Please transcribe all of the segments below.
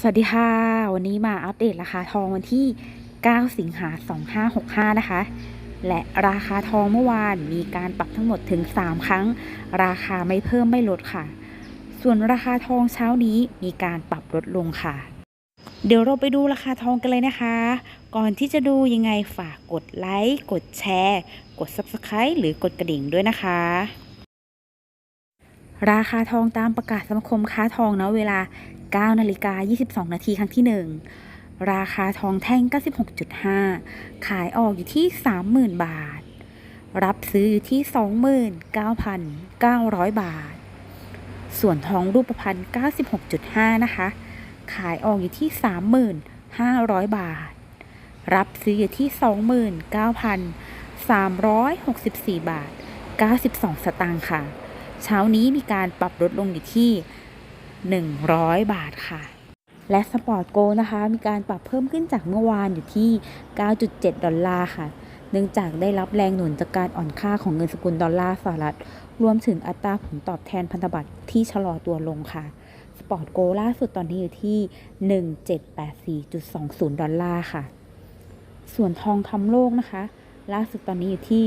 สวัสดีค่ะ วันนี้มาอัปเดตราคาทองวันที่ 9 สิงหา 2565 นะคะ และราคาทองเมื่อวานมีการปรับทั้งหมดถึง 3 ครั้ง ราคาไม่เพิ่มไม่ลดค่ะ ส่วนราคาทองเช้านี้มีการปรับลดลงค่ะ เดี๋ยวเราไปดูราคาทองกันเลยนะคะ ก่อนที่จะดูยังไงฝากกดไลค์ กดแชร์ กด Subscribe หรือกดกระดิ่งด้วยนะคะ ราคาทองตามประกาศสมาคมค้าทองนะเวลา 9 นาฬิกา 22 นาทีครั้งที่ 1 ราคาทองแท่ง 96.5 ขายออกอยู่ที่ 30,000 บาท รับซื้ออยู่ที่ 29,900 บาท ส่วนทองรูปพรรณ96.5 นะคะ ขายออกอยู่ที่ 3,500 บาท รับซื้ออยู่ที่ 29,364 บาท 92 สตางค์ค่ะ เช้านี้มีการปรับลดลงอยู่ที่ 100 บาทค่ะ และสปอร์ตโกนะคะ มีการปรับเพิ่มขึ้นจากเมื่อวานอยู่ที่ 9.7 ดอลลาร์ค่ะ เนื่องจากได้รับแรงหนุนจากการอ่อนค่าของเงินสกุลดอลลาร์สหรัฐ รวมถึงอัตราผลตอบแทนพันธบัตรที่ชะลอตัวลงค่ะ สปอร์ตโกล่าสุดตอนนี้อยู่ที่ 1784.20 ดอลลาร์ค่ะ ส่วนทองคำโลกนะคะ ล่าสุดตอนนี้อยู่ที่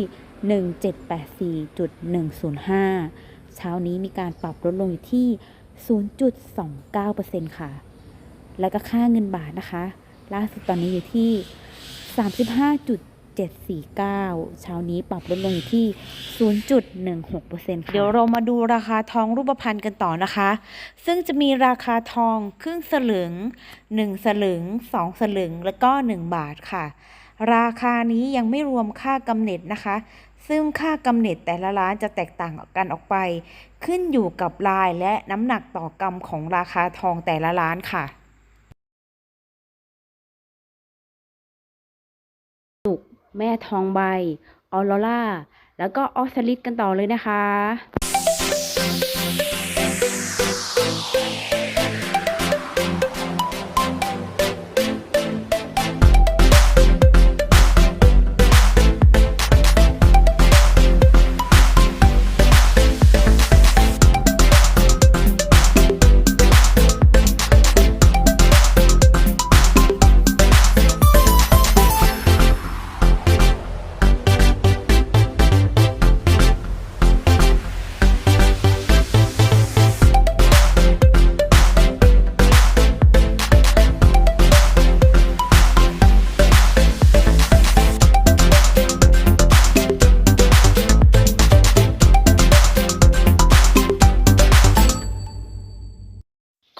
1784.105 เช้านี้มีการปรับลดลงอยู่ที่ 0.29%ค่ะ แล้วก็ค่าเงินบาทนะคะ ล่าสุดตอนนี้อยู่ที่ 35.749 เช้านี้ปรับลดลงอยู่ที่ 0.16%ค่ะเดี๋ยวเรามาดูราคาทองรูปพรรณกันต่อนะคะ ซึ่งจะมีราคาทองครึ่งสลึง 1 สลึง 2 สลึง แล้วก็ 1 บาทค่ะราคานี้ยังไม่รวมค่ากำเนิดนะคะ ซึ่งค่ากำเนิดแต่ละร้านจะแตกต่างกันออกไป ขึ้นอยู่กับลายและน้ำหนักต่อกรัมของราคาทองแต่ละร้านค่ะสุกแม่ทองใบ ออโรล่า แล้วก็ออสลิดกันต่อเลยนะคะ